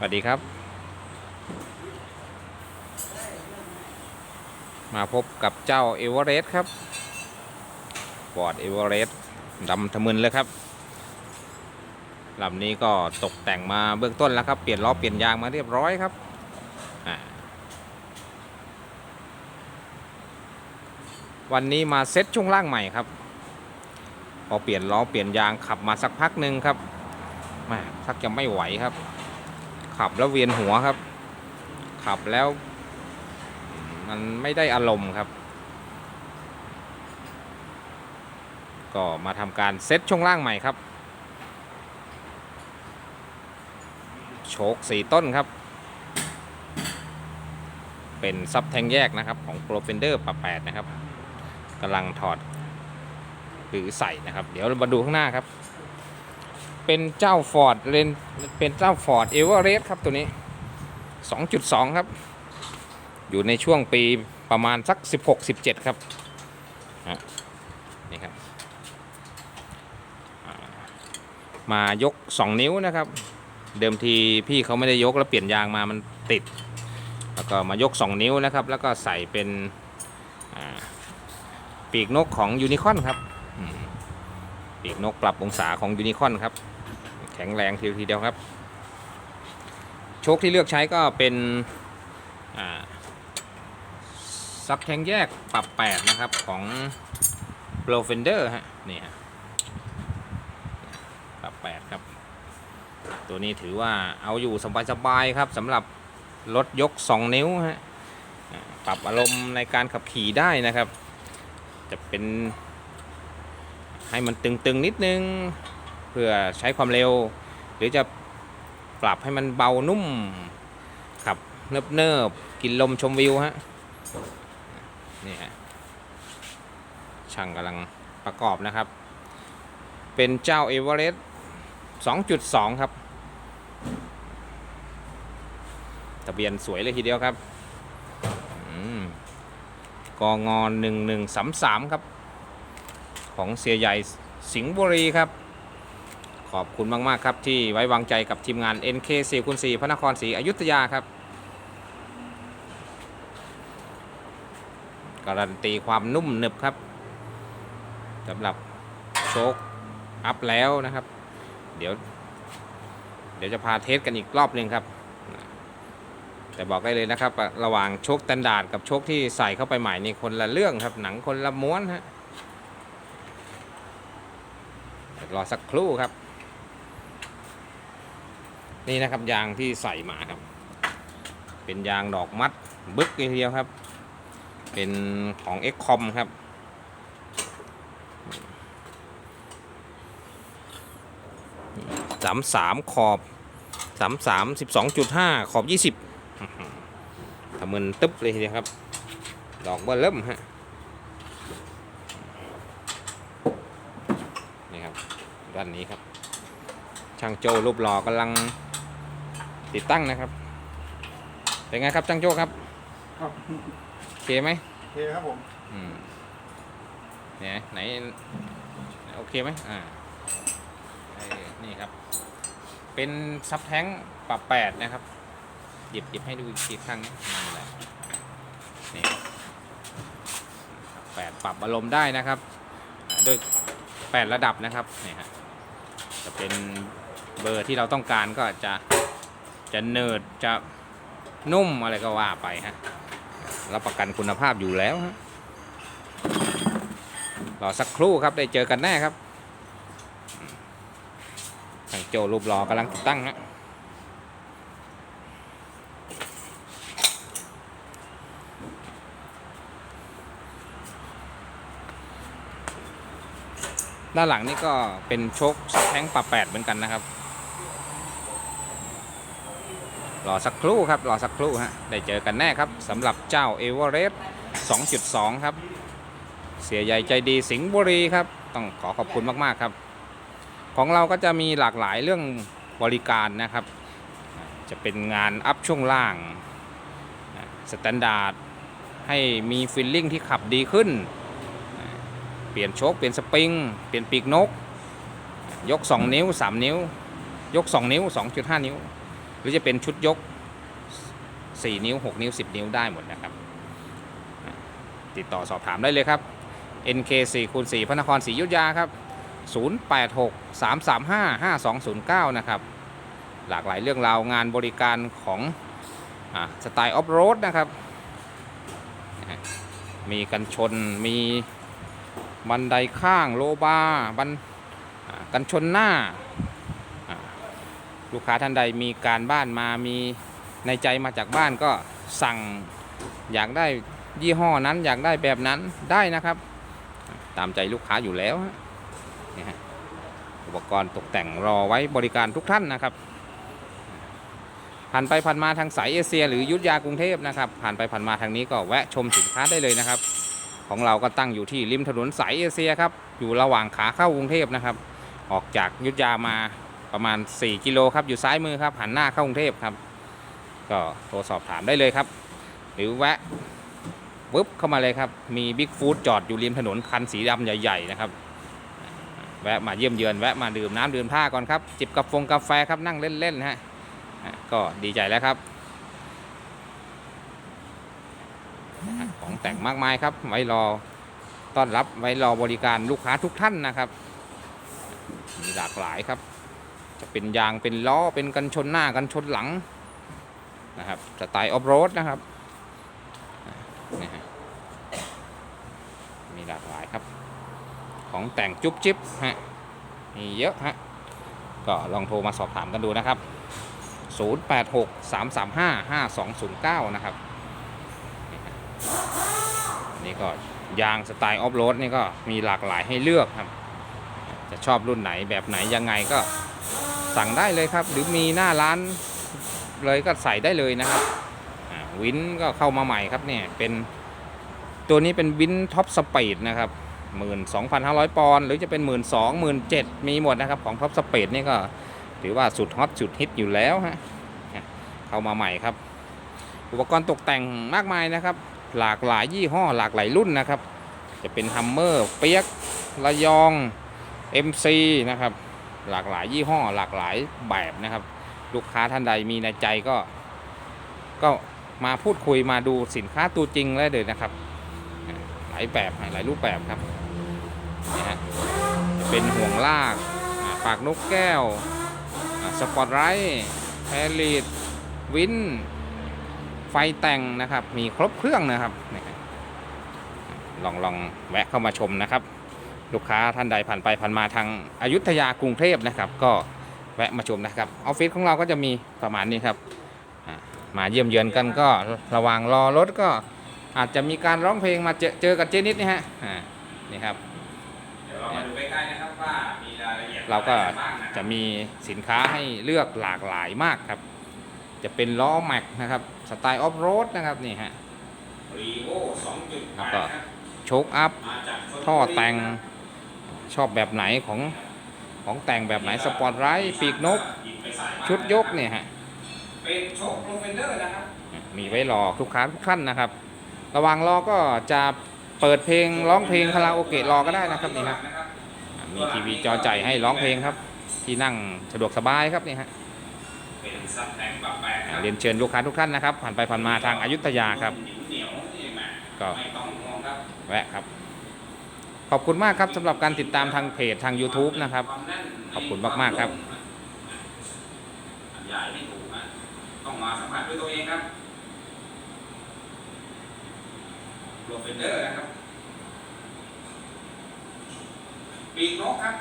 สวัสดีครับ มาพบกับเจ้าเอเวอเรสต์ครับฟอร์ดเอเวอเรสต์ดำทะมึนเลยครับลำนี้ก็ตกแต่งมาเบื้องต้นแล้วครับ เปลี่ยนล้อเปลี่ยนยางมาเรียบร้อยครับวันนี้มาเซ็ตช่วงล่างใหม่ครับ พอเปลี่ยนล้อเปลี่ยนยางขับมาสักพักหนึ่งครับแหม่ชักจะไม่ไหวครับ ขับแล้วเวียนหัวครับ ขับแล้ว มันไม่ได้อารมณ์ครับ ก็มาทำการเซ็ตช่วงล่างใหม่ครับ โชคสี่ต้นครับ เป็นซับแทงแยกนะครับ ของ p r o f e n d e r ปรับ8นะครับกำลังถอดหรือใส่นะครับ เดี๋ยวเรามาดูข้างหน้าครับ เป็นเจ้า Ford เลนเป็นเจ้า Ford Everest ครับตัวนี้ 2.2 ครับ อยู่ในช่วงปีประมาณสัก 16-17 ครับนี่ครับ มายก 2 นิ้วนะครับ เดิมทีพี่เขาไม่ได้ยกแล้วเปลี่ยนยางมามันติด แล้วก็มายก 2 นิ้วนะครับ แล้วก็ใส่เป็นปีกนกของยูนิคอนครับปีกนกปรับองศาของยูนิคอนครับ ข็งแรงทีเดียวครับ โชคที่เลือกใช้ก็เป็นซับแทงแยกปรับ 8 นะครับของ p r o f e n d e r ฮะนี่ฮะปรับ 8 ครับ ตัวนี้ถือว่าเอาอยู่สบายๆครับสำหรับรถยก 2 นิ้วฮะปรับอารมณ์ในการขับขี่ได้นะครับ จะเป็นให้มันตึงๆนิดนึง พื่อใช้ความเร็ว หรือจะปรับให้มันเบานุ่มขับเนิบเนิบกินลมชมวิวฮะนี่ฮะช่างกำลังประกอบนะครับ เป็นเจ้าเอเวอเรสต์2.2 ครับทะเบียนสวยเลยทีเดียวครับกอืมกง1133ครับ ของเสียใหญ่สิงห์บุรีครับ ขอบคุณมากๆครับที่ไว้วางใจกับทีมงาน NK 4คูณ4พระนครศรีอยุธยาครับ การันตีความนุ่มหนึบครับสำหรับโชคอัพแล้วนะครับ เดี๋ยว เดี๋ยวจะพาเทสกันอีกรอบหนึ่งครับ แต่บอกได้เลยนะครับ ระหว่างโชคสแตนดาดกับโชคที่ใส่เข้าไปใหม่นี่คนละเรื่องครับ หนังคนละม้วนฮะรอสักครู่ครับ นี่นะครับยางที่ใส่มาครับ เป็นยางดอกมัดบึกทีเดียวครับ เป็นของ x c o m ครับ สามสามขอบสามสามสิบสองจุดห้าขอบยี่สิบทำมึนตึ๊บเลยทีเดียวครับ ดอกเบอร์เริ่มฮะ นี่ครับ ด้านนี้ครับ ช่างโจรูปหล่อกำลัง ติดตั้งนะครับเป็นไงครับช่างโจครับครับโอเคไหมโอเคครับผมอืมเนี่ยไหนโอเคไหมอ่าไอ้นี่ครับ เป็นซับแท้งปรับแปดนะครับ หยิบหยิบให้ดูอีกทีครั้งนั่นแหละนี่แปดปรับอารมณ์ได้นะครับอ่าด้วยแปดระดับนะครับนี่ฮะจะเป็นเบอร์ที่เราต้องการก็จะ จะเนิร์ดจะนุ่มอะไรก็ว่าไปฮะรับประกันคุณภาพอยู่แล้วฮะรอสักครู่ครับได้เจอกันแน่ครับทางโจรูปรอกำลังติดตั้งฮะด้านหลังนี่ก็เป็นโชคแท้งปรับแปดเหมือนกันนะครับ รอสักครู่ครับรอสักครู่ฮะได้เจอกันแน่ครับสำหรับเจ้าเอเวอเรสต์2.2 ครับ เสียใหญ่ใจดีสิงห์บุรีครับ ต้องขอขอบคุณมาก ๆ ครับ ของเราก็จะมีหลากหลายเรื่องบริการนะครับ จะเป็นงานอัพช่วงล่างสแตนดาร์ดให้มีฟิลลิ่งที่ขับดีขึ้น เปลี่ยนโชคเปลี่ยนสปริง เปลี่ยนปีกนก ยก 2 นิ้ว 3 นิ้ว ยก 2 นิ้ว 2.5 นิ้ว หรือจะเป็นชุดยก 4 นิ้ว 6 นิ้ว 10 นิ้วได้หมดนะครับ ติดต่อสอบถามได้เลยครับ NK 4คูณ4พระนครศรีอยุธยาครับ 086 335 5209 นะครับ หลากหลายเรื่องราวงานบริการของอสไตล์ออฟโรดนะครับ มีกันชน มีบันไดข้างโลบาบันกันชนหน้า ลูกค้าท่านใดมีการบ้านมามีในใจมาจากบ้านก็สั่งอยากได้ยี่ห้อนั้นอยากได้แบบนั้นได้นะครับ ตามใจลูกค้าอยู่แล้วนี่ฮะอุปกรณ์ตกแต่งรอไว้บริการทุกท่านนะครับ ผ่านไปผ่านมาทางสายเอเชีย หรือยุทธยากรุงเทพนะครับ ผ่านไปผ่านมาทางนี้ก็แวะชมสินค้าได้เลยนะครับ ของเราก็ตั้งอยู่ที่ริมถนนสายเอเชียครับอยู่ระหว่างขาเข้ากรุงเทพนะครับ ออกจากยุทธยามา ประมาณ 4 กิโลครับ อยู่ซ้ายมือครับ หันหน้าเข้ากรุงเทพครับ ก็โทรสอบถามได้เลยครับ หรือแวะปุ๊บเข้ามาเลยครับ มีบิ๊กฟู้ดจอดอยู่ริมถนนคันสีดำใหญ่ ๆ นะครับ แวะมาเยี่ยมเยือนแวะมาดื่มน้ำดื่มท่าก่อนครับ จิบกาแฟกาแฟครับนั่งเล่นๆฮะอะก็ดีใจแล้วครับ ของแต่งมากมายครับ ไว้รอต้อนรับไว้รอบริการลูกค้าทุกท่านนะครับ มีหลากหลายครับ จะเป็นยางเป็นล้อเป็นกันชนหน้ากันชนหลังนะครับสไตล์ออฟโรดนะครับนี่ฮะมีหลากหลายครับ ของแต่งจุ๊บจิ๊บฮะมีเยอะฮะก็ลองโทรมาสอบถามกันดูนะครับ 086 335 5209 นะครับนี่ก็ยางสไตล์ออฟโรดนี่ก็มีหลากหลายให้เลือกครับ จะชอบรุ่นไหนแบบไหนยังไงก็ สั่งได้เลยครับ หรือมีหน้าร้านเลยก็ใส่ได้เลยนะครับวินก็เข้ามาใหม่ครับเนี่ยเป็นตัวนี้เป็นวินท็อปสปีดนะครับ12,500 ปอนด์หรือจะเป็น 12,000 7มีหมดนะครับของท็อปสปีดนี่ก็ถือว่าสุดฮอตสุดฮิตอยู่แล้วฮะเข้ามาใหม่ครับ อุปกรณ์ตกแต่งมากมายนะครับ หลากหลายยี่ห้อหลากหลายรุ่นนะครับ จะเป็นฮัมเมอร์เปียกระยอง MC นะครับ หลากหลายยี่ห้อหลากหลายแบบนะครับ ลูกค้าท่านใดมีในใจก็ ก็มาพูดคุยมาดูสินค้าตัวจริงได้เลยนะครับ หลายแบบหลายรูปแบบครับนี่ฮะจะเป็นห่วงลากปากนกแก้วสปอตไลท์แพลีดวินไฟแต่งนะครับ มีครบเครื่องนะครับลองลองแวะเข้ามาชมนะครับ ลูกค้าท่านใดผ่านไปผ่านมาทางอายุทยากรุงเทพนะครับ ก็แวะมาชมนะครับออฟฟิศของเราก็จะมีประมาณนี้ครับอ่ามาเยี่ยมเยือนกันก็ระหว่างรอรถก็อาจจะมีการร้องเพลงมาเจอเจอกับเจนิดนี่ฮะอ่านี่ครับเดี๋ยวเรามาดูใกล้ๆนะครับว่ามีรายละเอียดเราก็อะไรบ้างนะคจะรับมีสินค้าให้เลือกหลากหลายมากครับ จะเป็นล้อแม็กนะครับสไตล์ออฟโรดนะครับนี่ฮะรีโว2.8แล้วก็ครับโชคอัพมาจากชลบุรีท่อแต่ง ชอบแบบไหนของของแต่งแบบไหนสปอร์ตไรท์ปีกนกหยิบไปใส่บ้านชุดยกเนี่ยฮะเป็นโชคโปรเฟนเดอร์นะครับมีไว้รอลูกค้าทุกท่านนะครับ ระหว่างรอก็จะเปิดเพลงร้องเพลงคาราโอเกะรอก็ได้นะครับนี่ครับมีทีวีจอใจให้ร้องเพลงครับ ที่นั่งสะดวกสบายครับนี่ฮะเป็นซับแทงแบบแปดคอ่ารับเรียนเชิญลูกค้าทุกท่านนะครับ ผ่านไปผ่านมาทางอายุทยาครับเหนียวๆนี่แหละก็ไม่ต้องห่วงครับแวะครับ ขอบคุณมากครับสำหรับการติดตามทางเพจทาง YouTube นะครับ ขอบคุณมาก ๆ ครับใหญ่ไม่ถูกนะต้องมาสัมผัสด้วยตัวเองครับโปรเฟนเดอร์นะครับปีกนกครับ